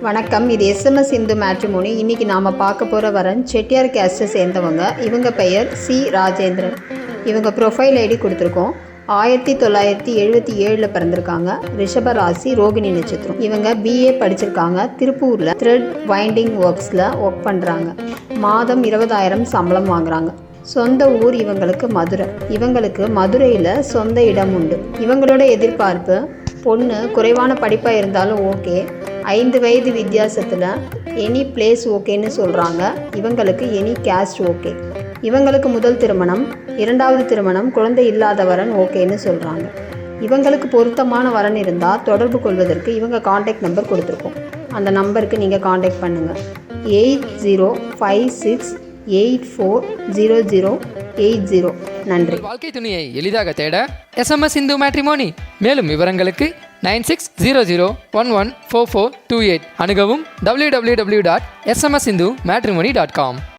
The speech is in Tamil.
வணக்கம். இது எஸ்எம்எஸ் இந்து மேட்ரிமோனி. இன்றைக்கி நாம் பார்க்க போகிற வரன் செட்டியார் கேஸ்ட்டை சேர்ந்தவங்க. இவங்க பெயர் சி. ராஜேந்திரன். இவங்க ப்ரொஃபைல் ஐடி கொடுத்துருக்கோம். ஆயிரத்தி தொள்ளாயிரத்தி எழுபத்தி ஏழில் பிறந்திருக்காங்க. ரிஷப ராசி ரோகிணி நட்சத்திரம். இவங்க பிஏ படிச்சிருக்காங்க. திருப்பூரில் த்ரெட் வைண்டிங் ஒர்க்ஸில் ஒர்க் பண்ணுறாங்க மாதம் இருபதாயிரம் சம்பளம் வாங்குறாங்க. சொந்த ஊர் இவங்களுக்கு மதுரை. இவங்களுக்கு மதுரையில் சொந்த இடம் உண்டு. இவங்களோட எதிர்பார்ப்பு பொண்ணு குறைவான படிப்பாக இருந்தாலும் ஓகே ஐந்து வயது வித்தியாசத்தில் எனி பிளேஸ் ஓகேன்னு சொல்கிறாங்க இவங்களுக்கு எனி கேஸ்ட் ஓகே. இவங்களுக்கு முதல் திருமணம் இரண்டாவது திருமணம் குழந்தை இல்லாத வரன் ஓகேன்னு சொல்கிறாங்க இவங்களுக்கு பொருத்தமான வரன் இருந்தால் தொடர்பு கொள்வதற்கு இவங்க காண்டாக்ட் நம்பர் கொடுத்துருக்கோம். அந்த நம்பருக்கு நீங்கள் காண்டாக்ட் பண்ணுங்கள் eight zero five six eight four zero zero eight zero. நன்றி. உங்கள் வாழ்க்கை துணையை எளிதாக தேட எஸ்எம்எஸ் இந்து மேட்ரிமோனி மேலும் விவரங்களுக்கு nine six zero zero one one four four two eight அணுகவும் W W W dot SMS Hindu matrimony dot com